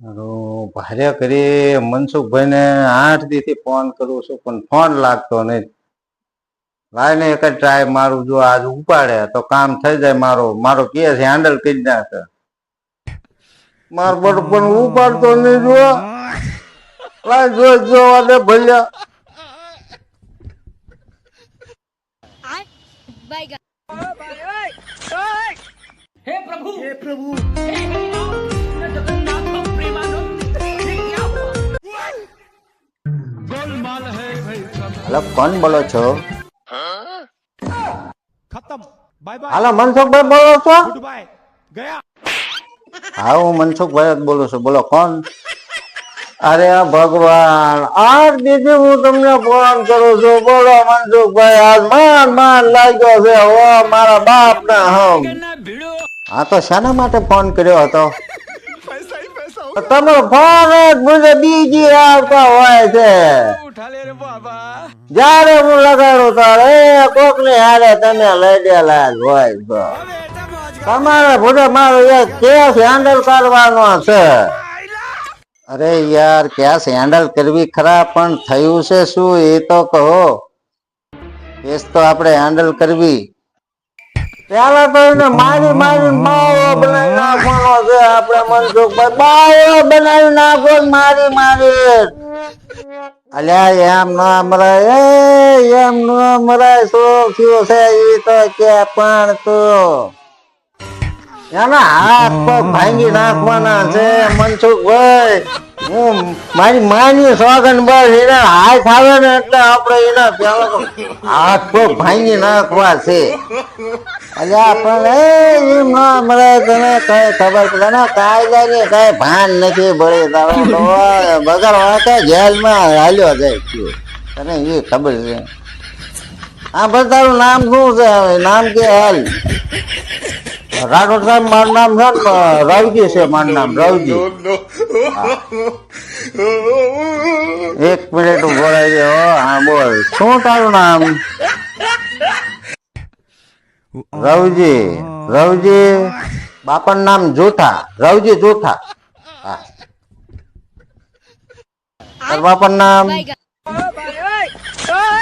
ભારે કરી મનસુખભાઈ ને આઠ દીથી ફોન કરું છું, પણ ફોન લાગતો નહીં. લાઈને એક જ ટ્રાય મારું જો આજ ઉપાડે, તો કામ થઈ જાય મારો. મારો કેસ હેન્ડલ કરી નાખે. મારો બટ પણ ઉપાડતો નહીં જો. લાઈ જો જો અને ભલ્યા હે પ્રભુ હે પ્રભુ. હલો કોણ બોલો છો? ખતમ. બાય બાય હાલો મનસુખભાઈ બોલો છો? ગુડ બાય ગયા. હા હું મનસુખભાઈ જ બોલું છું. બોલો કોણ? અરે ભગવાન આજ બીજું હું તમને ફોન કરું છું. બોલો મનસુખભાઈ આજ માન માન લાગ્યો છે. હો મારા બાપ ના હમ. હા તો શાના માટે ફોન કર્યો હતો? તમે ફોન જ બીજી આવતા હોય છે. જ્યારે હું લગાડું તારે કોક ને હારે તમે લઈ દેલા જ હોય તો તમારે ભૂલે મારો એક કેસ હેન્ડલ કરવાનો છે. અરે યાર કેસ હેન્ડલ કરવી ખરા પણ થયું છે શું? એ તો કહો. કેસ તો આપણે હેન્ડલ કરવી. પેલા તો એને મારી મારી માવો બનાવી નાખવાનો છે. આપણે મનસુખ બાવો બનાવી નાખો મારી મારી. અલ્યા, એમ ન મરાય, એ, એમ ન મરાય, શું થયું છે? એ તો કે પણ તું. એના હાથ પગ ભાંગી નાખવાના છે, મનસુખભાઈ. હું મારી માની સોગન બસ, એના હાથ આવે ને એટલે આપણે એના હાથ પગ ભાંગી નાખવા છે. અલ્યા, પણ એ ના મળે તને કઈ ખબર પડે ને, કાયદાની કઈ ભાન નથી ભળે તારો તો બગર વાંકે જેલમાં હાલ્યો જાય છે. તને એ ખબર છે? હા બધા તારું નામ શું છે? નામ કે હાલ? રાઠોડ સાહેબ મારું નામ છે રવજી છે મારું નામ રવજી. એક મિનિટ ઊભો રહેજો હા. બોલ. શું તારું નામ? રવજી. રવજી. બાપન નામ જોઠા. રવજી જોઠા. હા. બાપન નામ?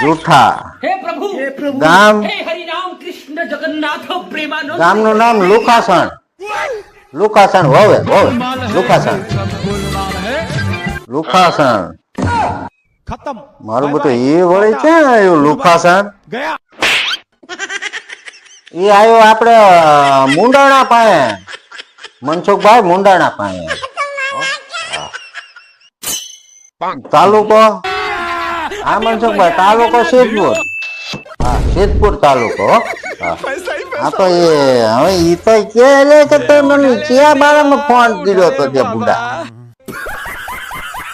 જૂઠા. Oh ગામ? ગોવિંદ જગન્નાથ પ્રેમાનો ગામનું નામ લુખાસણ. લુખાસણ હોવે હોવે. લુખાસણ. લુખાસણ. ખતમ. મારું બધું એ વળી છે એવું લુખાસણ? ગયા. એ આવ્યો આપણે મુંડાણા પાસે. મનસુખભાઈ મુંડાણા પાસે. તાલુકો? હા મનસુખભાઈ તાલુકો શેતપુર હા શેતપુર તાલુકો હો. તો એ હવે ઈ તો કે લે કે તે મને ક્યાં બારામાં ફોન કર્યો તો તે બુડા?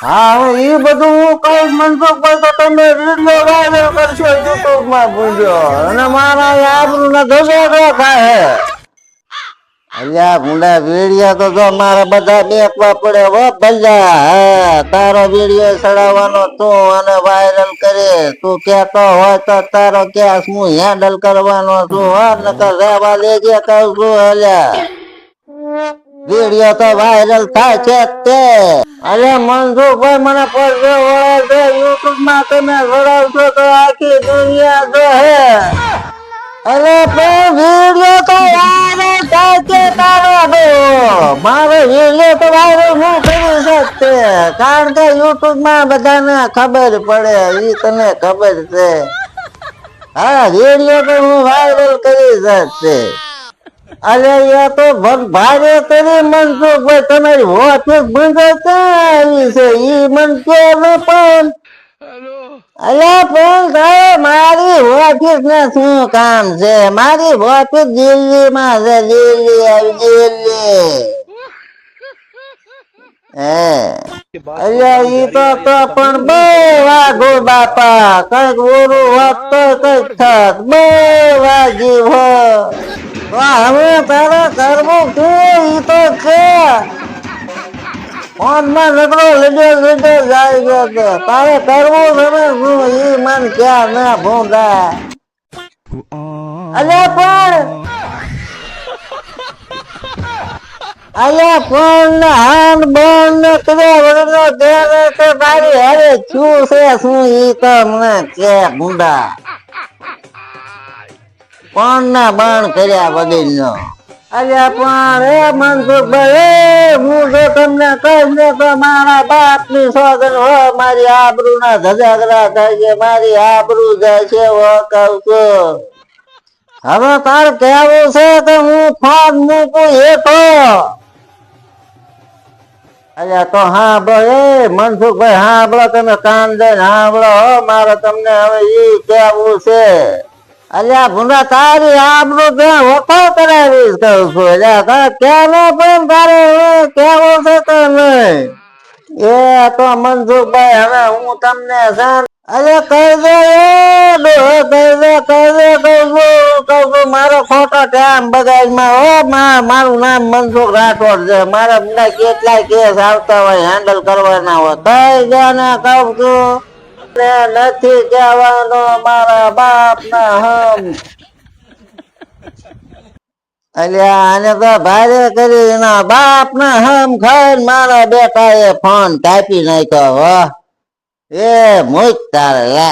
હા હવે એ બધું હું કઈ મનસુખભાઈ તો તમે રીલો વાયરલ કરશો યુટ્યુબમાં પૂછ્યો અને મારા આબરૂ ના ધસોડો થાય અલ્યા, મુંડા વેડિયા તો જો મારે બધા મેકવા પડે હો ભલ્યા હા, તારો વીડિયો ચડાવવાનો તું અને વાયરલ કરે. તું કેતો હોય તો તારો કેસ હું હેન્ડલ કરવાનો છું, હો, નકર રહેવા દેજે કહું છું અલ્યા. વીડિયો તો વાયરલ થાય છે જ તે. અરે મનસુખભાઈ મને પડશે વળે છે યુટ્યુબમાં તમે ચડાવશો તો આખી દુનિયા જોહે. અરે પણ વિડિયો તો વાયરલ થાય છે તારો તો. મારો વિડિયો તો વાયરલ હું કરી શકતે કારણ કે યુટ્યુબમાં બધાને ખબર પડે એ તને ખબર છે. હા વિડિયો તો હું વાયરલ કરી શકતે અરે એ તો ભારે તરી મનસુખભાઈ તમારી હોત બંધ આવી છે. એ મન કે પણ. અરે પણ તારે મારી શું કામ છે? મારી ઓફિસ દિલ્હી માં છે, દિલ્હી આવી, દિલ્હી. અલ્યા, ઈ તો પણ બહુ વાઘો બાપા. કંઈક ઓરું હોત તો કંઈક થાત બહુ વાગી હો. હવે તારે કરવું શું ઈ તો છે? ફોનમાં નકરો લીધો લીધો જાય ગયો છે તારે કરવું તમે શું ઈ મન ક્યાં ના ભૂંડા અલે પણ અલ્યા પણ ને હાન બોન ને કર્યા વગરનો દેરે તો તારી હારે શું છે, શું ઈ તો મને કે ભૂંડા કોણ ના બાણ કર્યા વગરનો અલ્યા પણ એ મનસુખભાઈ એ હું જો તમને કહીશ ને તો મારા બાપની સોગન હો, મારી આબરૂ ના ધજાગરા થાય છે, મારી આબરૂ જાય છે, હો કઉ છું. હવે તાર કેવું છે કે હું ફોન મૂકું હેઠો. અલ્યા તો હા ભાઈ, એ મનસુખભાઈ, હા બોલો તમે, કાન દઈને હા બોલો હો, મારે તમને હવે એ કેવું છે. અલ્યા ભૂંડા તારી આબરૂ ત્યાં વખો કરાવીશ કહું છું. અલ્યા તારે કેવો પણ તારે કેવું છે કે એ તો મનસુખભાઈ હવે હું તમને જાણ અરે કહી દે, એ ડોહે કહું છું કહું છું, મારો ખોટો ટાઈમ બગાડમાં. હો, મા- મારું નામ મનસુખ રાઠોડ છે. મારા બધા કેટલાય કેસ આવતા હોય હેન્ડલ કરવાના હોય. કઈ દે ને કહું છું. ને નથી કહેવાનો મારા બાપ ના હમ. અલ્યા આને તો ભારે કરી એના બાપ ના હમ ખાઈ મારા બેટા એ ફોન કાપી નાખ્યો, હો. એ મુજ તારે, લે.